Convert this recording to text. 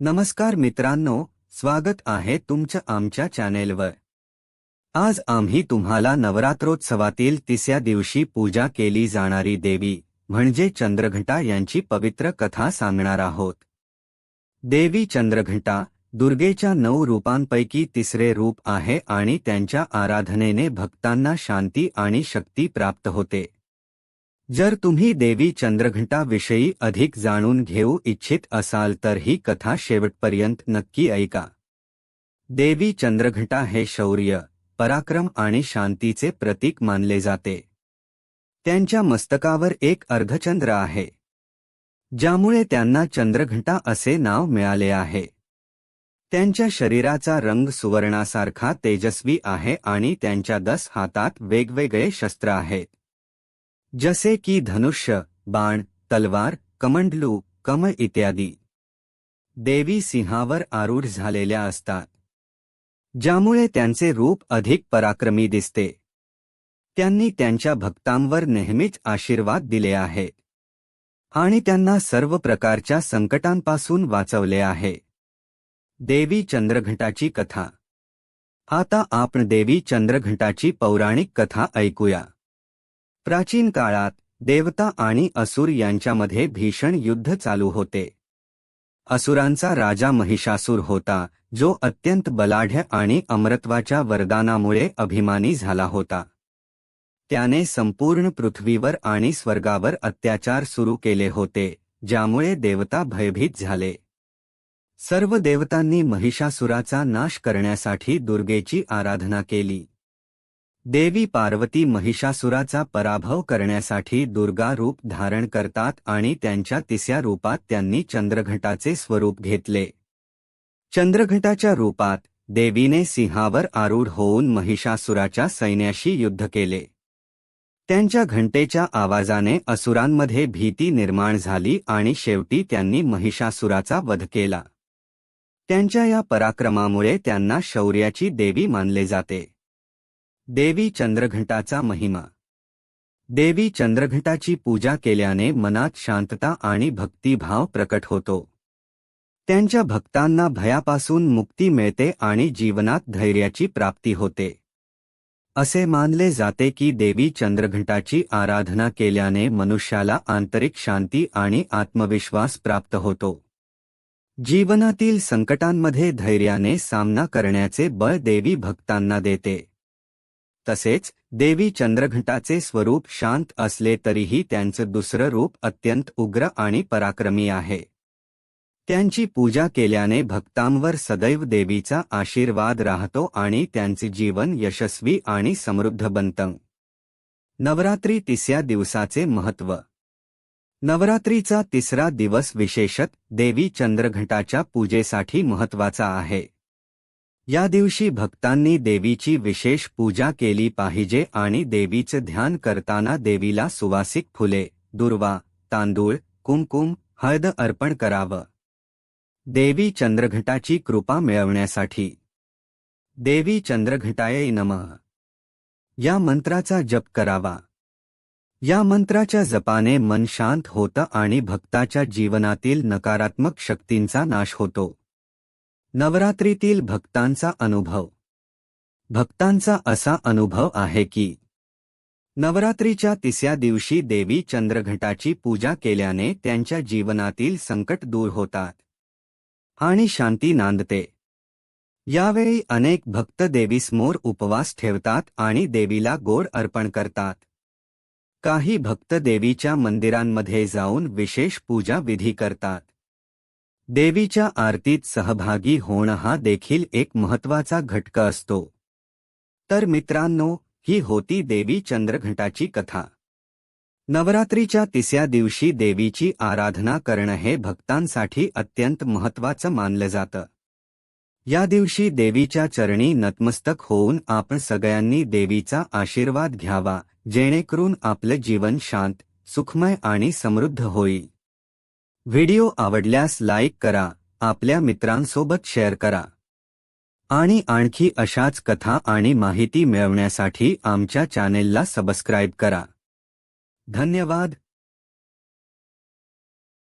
नमस्कार मित्रांनो स्वागत आहे तुमच्या आमच्या चॅनेलवर. आज आम्ही तुम्हाला नवरात्रोत्सवातील तिसऱ्या दिवशी पूजा केली जाणारी देवी म्हणजे चंद्रघंटा यांची पवित्र कथा सांगणार आहोत. देवी चंद्रघंटा दुर्गेच्या नऊ रूपांपैकी तिसरे रूप आहे आणि त्यांच्या आराधनेने भक्तांना शांती आणि शक्ती प्राप्त होते. जर तुम्ही देवी चंद्रघंटाविषयी अधिक जाणून घेऊ इच्छित असाल तर ही कथा शेवटपर्यंत नक्की ऐका. देवी चंद्रघंटा हे शौर्य पराक्रम आणि शांतीचे प्रतीक मानले जाते. त्यांच्या मस्तकावर एक अर्धचंद्र आहे. ज्यामुळे त्यांना चंद्रघंटा असे नाव मिळाले आहे. त्यांच्या शरीराचा रंग सुवर्णासारखा तेजस्वी आहे आणि त्यांच्या दस हातात वेगवेगळे शस्त्र आहेत. जसे की धनुष्य बाण तलवार कमंडलू कम इत्यादी. देवी सिंहावर आरूढ झालेल्या असतात. ज्यामुळे त्यांचे रूप अधिक पराक्रमी दिसते. त्यांनी त्यांच्या भक्तांवर नेहमीच आशीर्वाद दिले आहे. आणि त्यांना सर्व प्रकारच्या संकटांपासून वाचवले आहे. देवी चंद्रघटाची कथा. आता आपण देवी चंद्रघटाची पौराणिक कथा ऐकूया. प्राचीन काळात देवता आणि असुर यांच्यामध्ये भीषण युद्ध चालू होते. असुरांचा राजा महिषासूर होता जो अत्यंत बलाढ्य आणि अमरत्वाच्या वरदानामुळे अभिमानी झाला होता. त्याने संपूर्ण पृथ्वीवर आणि स्वर्गावर अत्याचार सुरू केले होते ज्यामुळे देवता भयभीत झाले. सर्व देवतांनी महिषासुराचा नाश करण्यासाठी दुर्गेची आराधना केली. देवी पार्वती महिषासुराचा पराभव करण्यासाठी दुर्गा रूप धारण करतात आणि त्यांच्या तिसऱ्या रूपात त्यांनी चंद्रघटाचे स्वरूप घेतले. चंद्रघटाच्या रूपात देवीने सिंहावर आरूढ होऊन महिषासुराच्या सैन्याशी युद्ध केले. त्यांच्या घंटेच्या आवाजाने असुरांमध्ये भीती निर्माण झाली आणि शेवटी त्यांनी महिषासुराचा वध केला. त्यांच्या या पराक्रमामुळे त्यांना शौर्याची देवी मानले जाते. देवी चंद्रघंटाचा महिमा. देवी चंद्रघंटाची पूजा केल्याने मनात शांतता आणि भक्तिभाव प्रकट होतो. त्यांच्या भक्तांना भयापासून मुक्ती मिळते आणि जीवनात धैर्याची प्राप्ती होते. असे मानले जाते की देवी चंद्रघंटाची आराधना केल्याने मनुष्याला आंतरिक शांती आणि आत्मविश्वास प्राप्त होतो. जीवनातील संकटांमध्ये धैर्याने सामना करण्याचे बळ देवी भक्तांना देते. तसेच देवी चंद्रघटाचे स्वरूप शांत असले तरीही त्यांचं दुसरं रूप अत्यंत उग्र आणि पराक्रमी आहे. त्यांची पूजा केल्याने भक्तांवर सदैव देवीचा आशीर्वाद राहतो आणि त्यांचे जीवन यशस्वी आणि समृद्ध बनतं. नवरात्री तिसऱ्या दिवसाचे महत्त्व. नवरात्रीचा तिसरा दिवस विशेषत देवी चंद्रघटाच्या पूजेसाठी महत्त्वाचा आहे. या दिवशी भक्तांनी देवीची विशेष पूजा केली पाहिजे आणि देवीचं ध्यान करताना देवीला सुवासिक फुले दुर्वा तांदूळ कुमकुम हळद अर्पण करावं. देवी चंद्रघटाची कृपा मिळवण्यासाठी. देवी चंद्रघटाय नमः. या मंत्राचा जप करावा. या मंत्राच्या जपाने मन शांत होतं आणि भक्ताच्या जीवनातील नकारात्मक शक्तींचा नाश होतो. नवरात्रीतील भक्तांचा अनुभव. भक्तांचा असा अनुभव आहे की नवरात्रीच्या तिसऱ्या दिवशी देवी चंद्रघटाची पूजा केल्याने त्यांच्या जीवनातील संकट दूर होतात आणि शांती नांदते. यावेळी अनेक भक्त देवीसमोर उपवास ठेवतात आणि देवीला गोड अर्पण करतात. काही भक्त देवीच्या मंदिरांमध्ये जाऊन विशेष पूजा विधी करतात. देवीच्या आरतीत सहभागी होणं हा देखील एक महत्त्वाचा घटक असतो. तर मित्रांनो ही होती देवी चंद्रघटाची कथा. नवरात्रीच्या तिसऱ्या दिवशी देवीची आराधना करणं हे भक्तांसाठी अत्यंत महत्वाचं मानलं जातं. या दिवशी देवीच्या चरणी नतमस्तक होऊन आपण सगळ्यांनी देवीचा आशीर्वाद घ्यावा जेणेकरून आपलं जीवन शांत सुखमय आणि समृद्ध होईल. व्हिडिओ आवडल्यास लाईक करा आपल्या मित्रांसोबत शेअर करा. आणि आणखी अशाच कथा आणि माहिती मिळवण्यासाठी आमच्या चॅनेलला सबस्क्राईब करा. धन्यवाद.